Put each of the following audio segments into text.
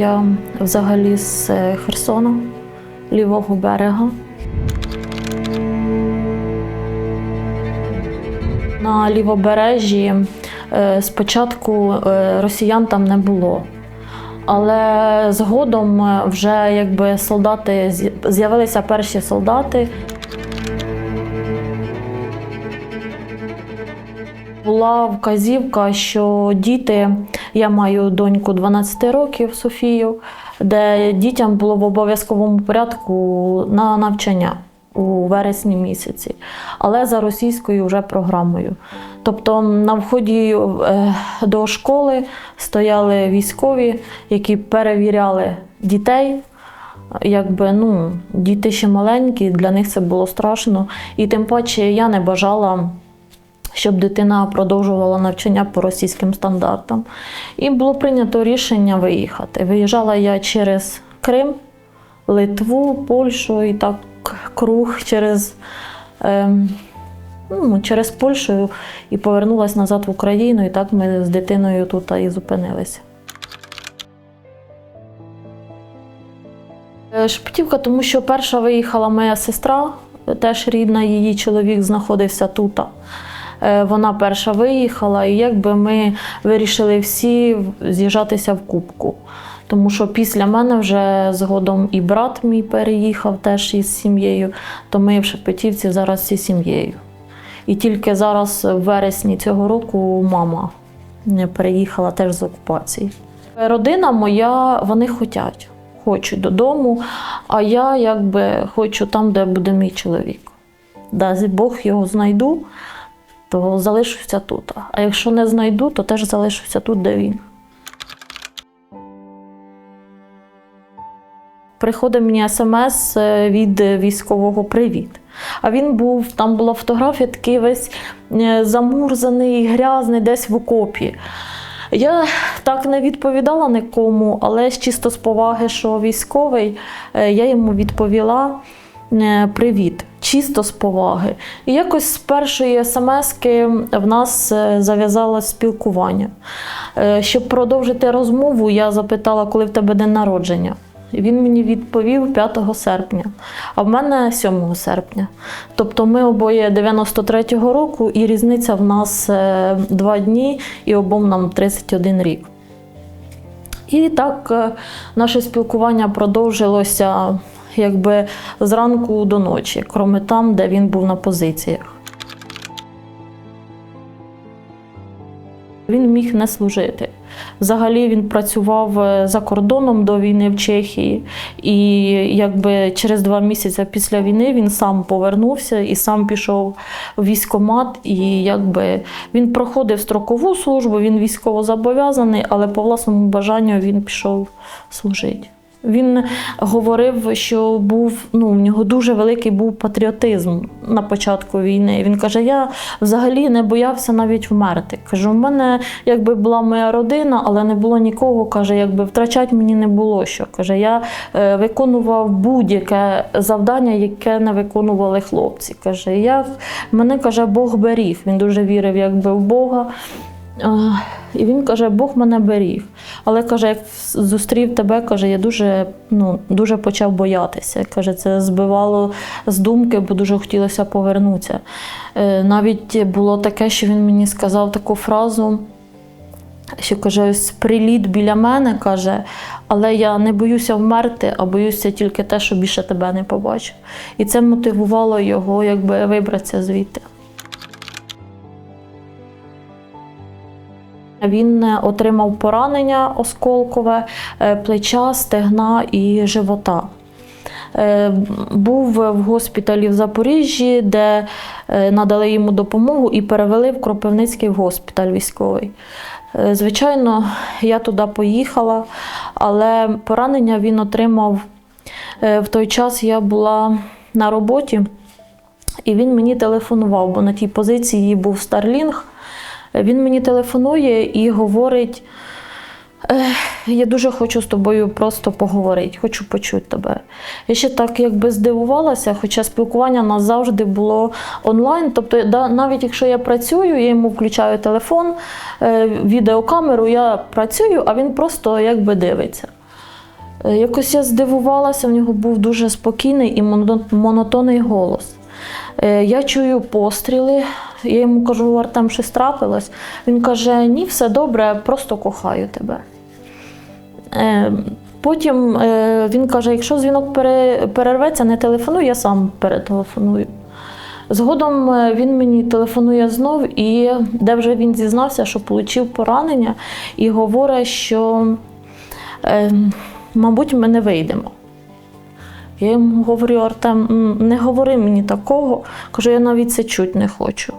Я взагалі з е, Херсона, лівого берега. На лівобережжі е, спочатку е, росіян там не було. Але згодом вже якби солдати з'явилися перші солдати. Була вказівка, що діти, я маю доньку 12 років Софію, де дітям було в обов'язковому порядку на навчання у вересні місяці, але за російською вже програмою. Тобто на вході е, до школи стояли військові, які перевіряли дітей. Якби ну, діти ще маленькі, для них це було страшно. І тим паче я не бажала щоб дитина продовжувала навчання по російським стандартам. І було прийнято рішення виїхати. Виїжджала я через Крим, Литву, Польщу і так круг через, ем, ну, через Польщу і повернулася назад в Україну. І так ми з дитиною тут і зупинилися. Е, Шепетівка, тому що перша виїхала моя сестра, теж рідна, її чоловік знаходився тут. Е, Вона перша виїхала, і якби ми вирішили всі з'їжджатися в кубку. Тому що після мене вже згодом і брат мій переїхав теж із сім'єю, то ми в Шепетівці зараз всі сім'єю. І тільки зараз, в вересні цього року, мама переїхала теж з окупації. Родина моя, вони хочуть, хочуть додому, а я якби хочу там, де буде мій чоловік. Дасть Бог його знайду, то залишуся тут. А якщо не знайду, то теж залишуся тут, де він. Приходить мені смс від військового Привіт. А він був, там була фотографія, такий весь е, замурзаний, грязний, десь в окопі. Я так не відповідала нікому, але чисто з поваги, що військовий, е, я йому відповіла е, привіт, чисто з поваги. І якось з першої смски в нас е, зав'язалось спілкування. Е, Щоб продовжити розмову, я запитала, коли в тебе день народження. Він мені відповів 5 серпня, а в мене 7 серпня. Тобто ми обоє 93-го року, і різниця в нас е, два дні, і обом нам 31 рік. І так е, наше спілкування продовжилося якби зранку до ночі, кроме там, де він був на позиціях. Він міг не служити. Взагалі він працював е, за кордоном до війни в Чехії, і якби через два місяці після війни він сам повернувся і сам пішов в військкомат. І якби він проходив строкову службу, він військово зобов'язаний, але по власному бажанню він пішов служити. Він говорив, що був ну в нього дуже великий був патріотизм на початку війни. Він каже: я взагалі не боявся навіть вмерти. Каже, у мене якби була моя родина, але не було нікого. каже, якби втрачати мені не було що. Каже, я е, виконував будь-яке завдання, яке не виконували хлопці. Каже, я мене каже, Бог беріг. Він дуже вірив, якби в Бога. І він каже, Бог мене беріг. Але каже, як зустрів тебе, каже, я дуже, ну, дуже почав боятися. Каже, це збивало з думки, бо дуже хотілося повернутися. Е, Навіть було таке, що він мені сказав таку фразу, що каже, ось приліт біля мене, каже, але я не боюся вмерти, а боюся тільки те, що більше тебе не побачу. І це мотивувало його якби вибратися звідти. Він е, отримав поранення осколкове е, плеча, стегна і живота. Е, Був в госпіталі в Запоріжжі, де надали йому допомогу і перевели в Кропивницький госпіталь військовий. Звичайно, я туди поїхала, але поранення він отримав в той час. Я була на роботі, і він мені телефонував, бо на тій позиції був Старлінг. Він мені телефонує і говорить: я дуже хочу з тобою просто поговорити, хочу почути тебе. Я ще так якби здивувалася, хоча спілкування у нас завжди було онлайн. Тобто, навіть якщо я працюю, я йому включаю телефон, е, відеокамеру, я працюю, а він просто якби дивиться. Е, Якось я здивувалася, в нього був дуже спокійний і моно- монотонний голос. Е, Я чую постріли, я йому кажу, Артем, щось трапилось. Він каже: ні, все добре, просто кохаю тебе. Е, Потім е, він каже: якщо дзвінок перерветься, не телефонуй, я сам перетелефоную. Згодом е, він мені телефонує знов, і де вже він зізнався, що отримав поранення, і говорить, що, мабуть, ми не вийдемо. Я йому говорю, Артем, не говори мені такого. Кажу, я навіть це чуть не хочу.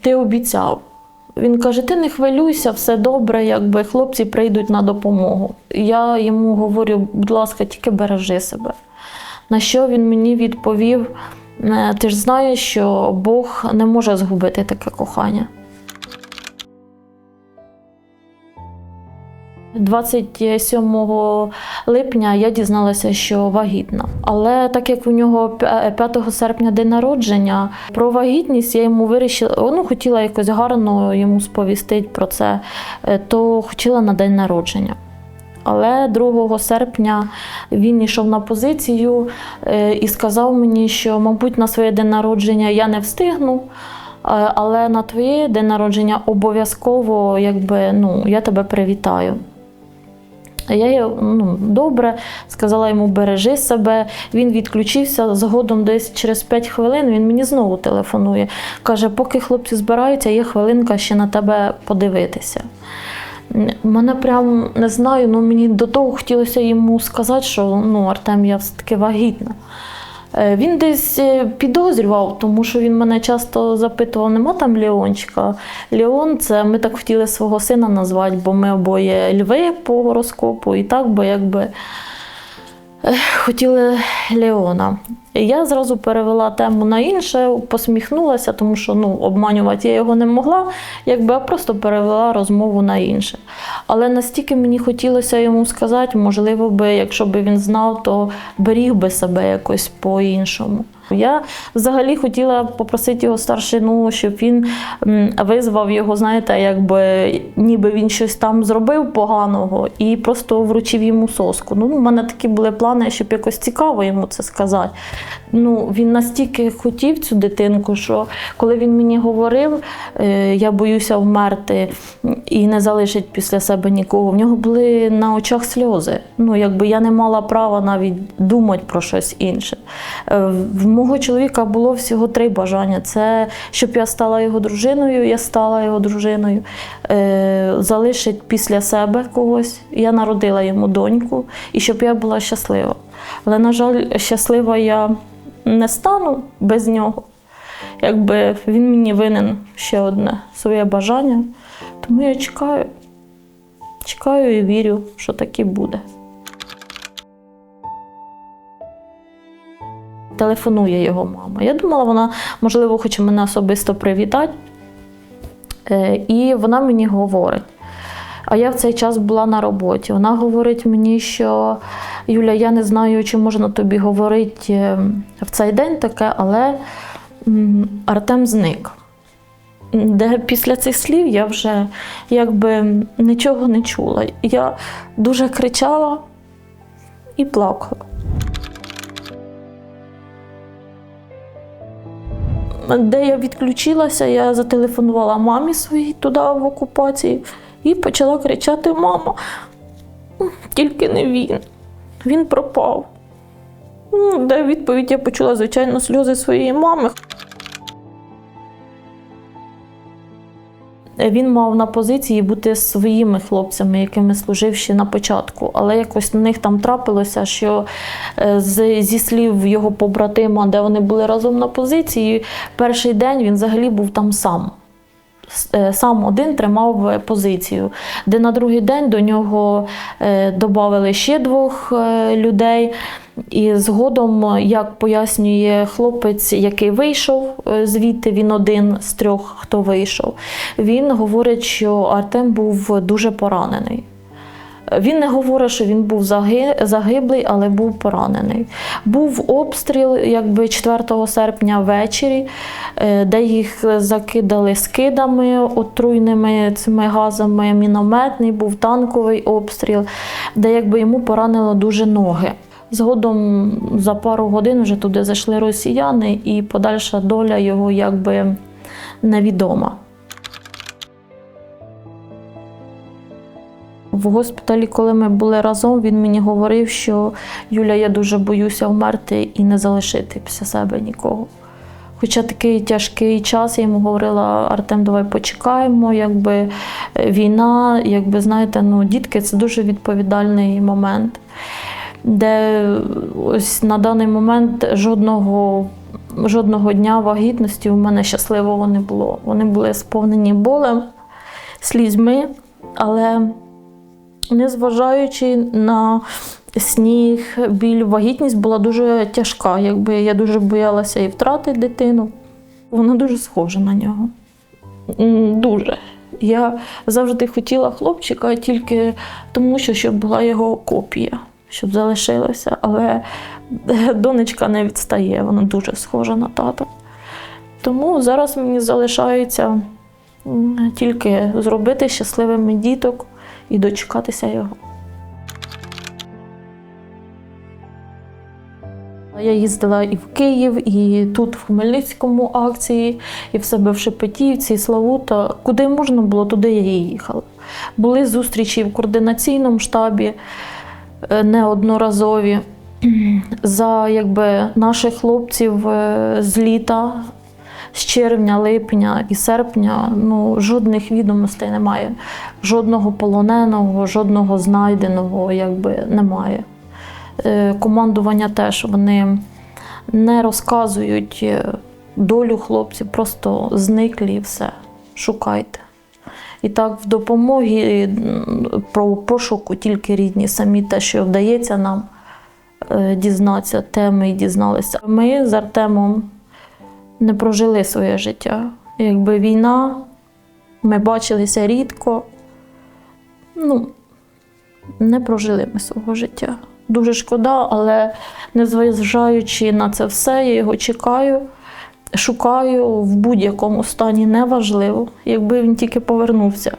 Ти обіцяв. Він каже: ти не хвилюйся, все добре, якби хлопці прийдуть на допомогу. Я йому говорю, будь ласка, тільки бережи себе. На що він мені відповів: «Е, ти ж знаєш, що Бог не може згубити таке кохання. 27 липня я дізналася, що вагітна. Але так як у нього 5 серпня день народження, про вагітність я йому вирішила, ну, хотіла якось гарно йому сповістити про це, е, то хотіла на день народження. Але 2 серпня він йшов на позицію е, і сказав мені, що, мабуть, на своє день народження я не встигну. е, Але на твоє день народження обов'язково якби, ну, я тебе привітаю. Я ну, добре, сказала йому бережи себе. Він відключився. Згодом десь через 5 хвилин він мені знову телефонує. Каже, поки хлопці збираються, є хвилинка ще на тебе подивитися. Мене прям не знаю, ну мені до того хотілося йому сказати, що ну, Артем, я все-таки вагітна. Е, Він десь е, підозрював, тому що він мене часто запитував, нема там Леончика. Леон, це ми так хотіли свого сина назвати, бо ми обоє льви по гороскопу, і так би якби хотіли Леона. Я зразу перевела тему на інше, посміхнулася, тому що ну, обманювати я його не могла, якби я просто перевела розмову на інше. Але настільки мені хотілося йому сказати, можливо, би, якщо б він знав, то беріг би себе якось по-іншому. Я взагалі хотіла попросити його старшину, щоб він визвав його, знаєте, якби ніби він щось там зробив поганого і просто вручив йому соску. Ну, у мене такі були плани, щоб якось цікаво йому це сказати. Ну, він настільки хотів цю дитинку, що коли він мені говорив, е, я боюся вмерти і не залишить після себе нікого. В нього були на очах сльози. Ну, якби я не мала права навіть думати про щось інше. Е, В мого чоловіка було всього три бажання: це щоб я стала його дружиною, я стала його дружиною, е, залишить після себе когось. Я народила йому доньку, і щоб я була щаслива. Але, на жаль, щаслива я не стану без нього. Якби він мені винен ще одне своє бажання. Тому я чекаю. Чекаю і вірю, що так і буде. Телефонує його мама. Я думала, вона, можливо, хоче мене особисто привітати. Е, І вона мені говорить. А я в цей час була на роботі. Вона говорить мені, що Юля, я не знаю, чи можна тобі говорити е, в цей день таке, але Артем зник. Де після цих слів я вже якби нічого не чула. Я дуже кричала і плакала. Де я відключилася, я зателефонувала мамі своїй туди в окупації і почала кричати: Мама, тільки не він. Він пропав. Ну, Де відповідь я почула, звичайно, сльози своєї мами. Він мав на позиції бути своїми хлопцями, якими служив ще на початку. Але якось на них там трапилося, що е, зі слів його побратима, де вони були разом на позиції, перший день він взагалі був там сам. Е, Сам один тримав е, позицію, де на другий день до нього додали ще двох людей. І згодом, як пояснює хлопець, який вийшов е, звідти, він один з трьох, хто вийшов, він говорить, що Артем був дуже поранений. Він не говорить, що він був загиблий, але був поранений. Був обстріл якби 4 серпня ввечері, е, де їх закидали скидами, отруйними цими газами. Мінометний був танковий обстріл, де якби йому поранило дуже ноги. Згодом за пару годин вже туди зайшли росіяни, і подальша доля його якби невідома. В госпіталі, коли ми були разом, він мені говорив, що Юля, я дуже боюся вмерти і не залишити після себе нікого. Хоча такий тяжкий час, я йому говорила, Артем, давай почекаємо, якби е, війна, якби знаєте, ну, дітки це дуже відповідальний момент, де ось на даний момент жодного, жодного дня вагітності у мене щасливого не було. Вони були сповнені болем, слізьми, але незважаючи на сніг, біль, вагітність була дуже тяжка. Якби я дуже боялася і втратити дитину. Вона дуже схожа на нього. Дуже. Я завжди хотіла хлопчика тільки тому, що щоб була його копія, щоб залишилася. Але донечка не відстає, вона дуже схожа на тата. Тому зараз мені залишається тільки зробити щасливими діток і дочекатися його. Я їздила і в Київ, і тут, в Хмельницькому акції, і в себе в Шепетівці, і Славута. Куди можна було, туди я і їхала. Були зустрічі в координаційному штабі неодноразові. За якби, наших хлопців е, з літа, з червня, липня і серпня ну, жодних відомостей немає. Жодного полоненого, жодного знайденого якби, немає. Е, Командування теж вони не розказують е, долю хлопців, просто зниклі і все. Шукайте. І так, в допомогі про пошуку тільки рідні, самі те, що вдається нам е, дізнатися, те ми і дізналися. Ми з Артемом не прожили своє життя. Якби війна, ми бачилися рідко. Ну, не прожили ми свого життя. Дуже шкода, але незважаючи на це все, я його чекаю, шукаю в будь-якому стані, неважливо, якби він тільки повернувся.